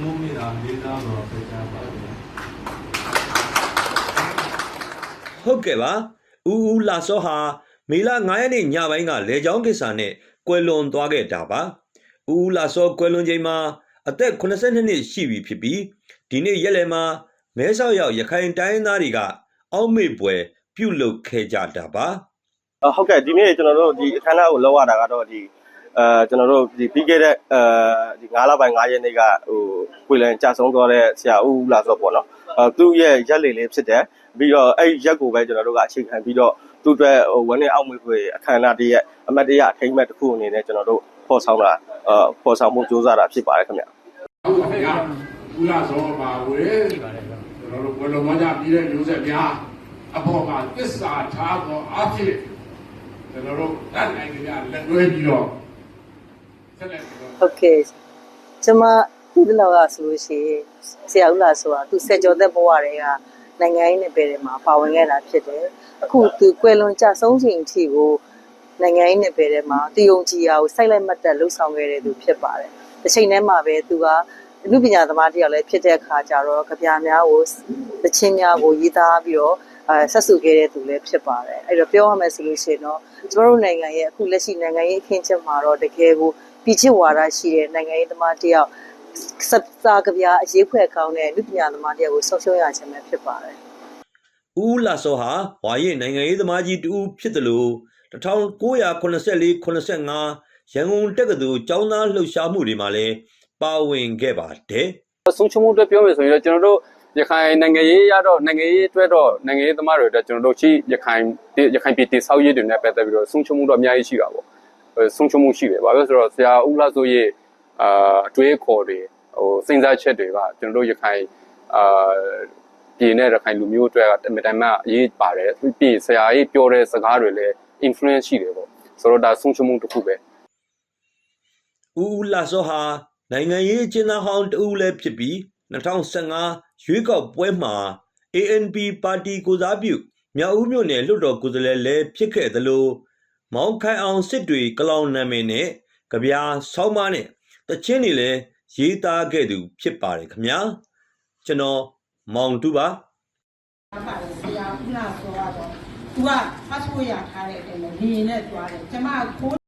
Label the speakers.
Speaker 1: မှုမိတာလေးစားတော့ဖိတ်ကြားပါတယ်
Speaker 2: ဟုတ်ကဲ့ပါဦးဦးလာစောဟာမေလ9ရက်နေ့ညပိုင်းကလေကြောင်းကိစ္စနဲ့ကွယ်လွန်သွားခဲ့တာပါဦးဦးလာစောကွယ်လွန်ချိန်မှာအသက်82နှစ်ရှိပြီဖြစ်ပြီးဒီနေ့ရက်လယ်မှာမဲဆောက်ရောက်ရခိုင်တိုင်းသားတွေကအောက်မေ့ပွဲပြုလုပ်ခဲ့ကြတာပါ
Speaker 3: အဟုတ်ကဲ့ဒီနေ့ကျွန်တော်တို့ဒီအခမ်းအနားကိုလောက်ရတာကတော့ဒီအဲကျွန်တော်တို့ဒီပြီးခဲ့တဲ့အဲဒီ9လပိုင်း9ရက်နေ့ကဟို ပြည်လန်ကြာဆုံးသွားတဲ့ဆရာဦးဦးလာဆိုပေါ့နော်အဲသူ့ရဲ့ရက်လေလေးဖြစ်တယ်ပြီးတော့အဲ့ဒီရက်ကိုပဲကျွန်တော်တို့ကအခြေခံပြီးတော့သူ့အတွက်ဟိုဝန်နဲ့အောက်မေ့ဖွယ်အခမ်းအနားတည်းရဲ့အမတ်တရအထိမ်းအမှတ်တစ်ခုအနေနဲ့ကျွန်တော်တို့ဖော်ဆောင်တာအဲဖော်ဆောင်မှုစ조사တာဖြစ်ပါတယ်ခင်ဗျ
Speaker 4: ဟုတ်ပါဗျာကုလဆောင်ပါဝေကျွန်တော်တို့ဘယ်လိုမှကြပြီးတဲ့မျိုးဆက်များအပေါ်မှာသစ္စာထားသောအဖြစ်ကျွန်တော်တို့တတ်နိုင်ကြလက်တွဲပြီးတော့ဆက်လက်ပြီးတော့
Speaker 5: ဟုတ်ကဲ့ကျမ ဒီလောက်ကဆိုလို့ရှိရင်ဆရာဦးလာဆိုတာသူဆက်ကြောသက်ဘဝတွေကနိုင်ငံရေးနယ်ပယ်တွေမှာပါဝင်ခဲ့တာဖြစ်တယ်အခုသူကွယ်လွန်ကြဆုံးချိန်အထိကိုနိုင်ငံရေးနယ်ပယ်တွေမှာတည်ယုံကြည်ရာကိုစိုက်လိုက်မှတ်တက်လှုပ်ဆောင်ခဲ့တဲ့သူဖြစ်ပါတယ်တစ်ချိန်တည်းမှာပဲသူကအမှုပညာသမားတစ်ယောက်လည်းဖြစ်တဲ့အခါကျတော့ကြပြများကိုသချင်းများကိုရေးသားပြီးတော့အဲဆက်စုခဲ့တဲ့သူလည်းဖြစ်ပါတယ်အဲ့တော့ပြောရမယ်ဆိုလို့ရှိရင်တော့ကျမတို့နိုင်ငံရဲ့အခုလက်ရှိနိုင်ငံရေးအခင်းအကျင်းမှာတော့တကယ်ကိုပြည်ချစ်ဝါဒရှိတဲ့နိုင်ငံရေးသမားတယောက် စပ်စာကဗျာအရေးဖွဲ့ကောင်းတဲ့လူပညာသမားတယောက်ကိုဆုံးရှုံးရခြင်းပဲဖြစ်ပါတယ်
Speaker 2: ဦးဦးလာစောဟာဝါရင့်နိုင်ငံရေးသမားကြီးတူဖြစ်တယ်လို့1984-85ရန်ကုန်တက္ကသိုလ်ကျောင်းသားလှုပ်ရှားမှုတွေမှာလည်းပါဝင်ခဲ့ပါတယ်
Speaker 6: ဆုံးချုံမှုအတွက်ပြောမယ်ဆိုရင်တော့ကျွန်တော်တို့ရခိုင်နိုင်ငံရေးရတော့နိုင်ငံရေးအတွက်တော့နိုင်ငံရေးသမားတွေအတွက်ကျွန်တော်တို့ရှိရခိုင်ရခိုင်ပြည်တည်ဆောက်ရေးတွေနဲ့ပတ်သက်ပြီးတော့ဆုံးချုံမှုတော့အများကြီးရှိတာပေါ့အဲဆုံးချုံမှုရှိတယ်ဘာလို့လဲဆိုတော့ဆရာဦးလာဆိုရဲ့ အာအတွေးအခေါ်တွေဟိုစဉ်းစားချက်တွေကကျွန်တော်တို့ရခိုင်အာပြည်နဲ့ရခိုင်လူမျိုးအတွက်အမြဲတမ်းအရေးပါတယ်ပြီးဆရာကြီးပြောတဲ့စကားတွေလည်း influence ရှိတယ်ပေါ့ဆိုတော့ဒါဆုံးချုံမှုတစ်ခုပဲ
Speaker 2: ဦးဦးလာစောဟာနိုင်ငံရေးအကျဉ်းသားဟောင်းတဦးလည်းဖြစ်ပြီး2015ရွေးကောက်ပွဲမှာ ANP ပါတီကိုစားပြုမြောက်ဦးမြို့နယ်လွှတ်တော်ကိုယ်စားလှယ်လည်းဖြစ်ခဲ့သလိုမောင်ခိုင်အောင်စစ်တွေကလောင်နာမည်နဲ့ကြပြာဆောင်းပါးနဲ့ တချင်းတွေလည်းရေးသားခဲ့သူဖြစ်ပါတယ်ခင်ဗျာကျွန်တော်မောင်တူပါ
Speaker 7: ပါတယ်ဆရာဦးလာဆိုတော့သူက passport ရထားတဲ့အချိန်မှာနေရင်နဲ့တွားတယ်ကျမကို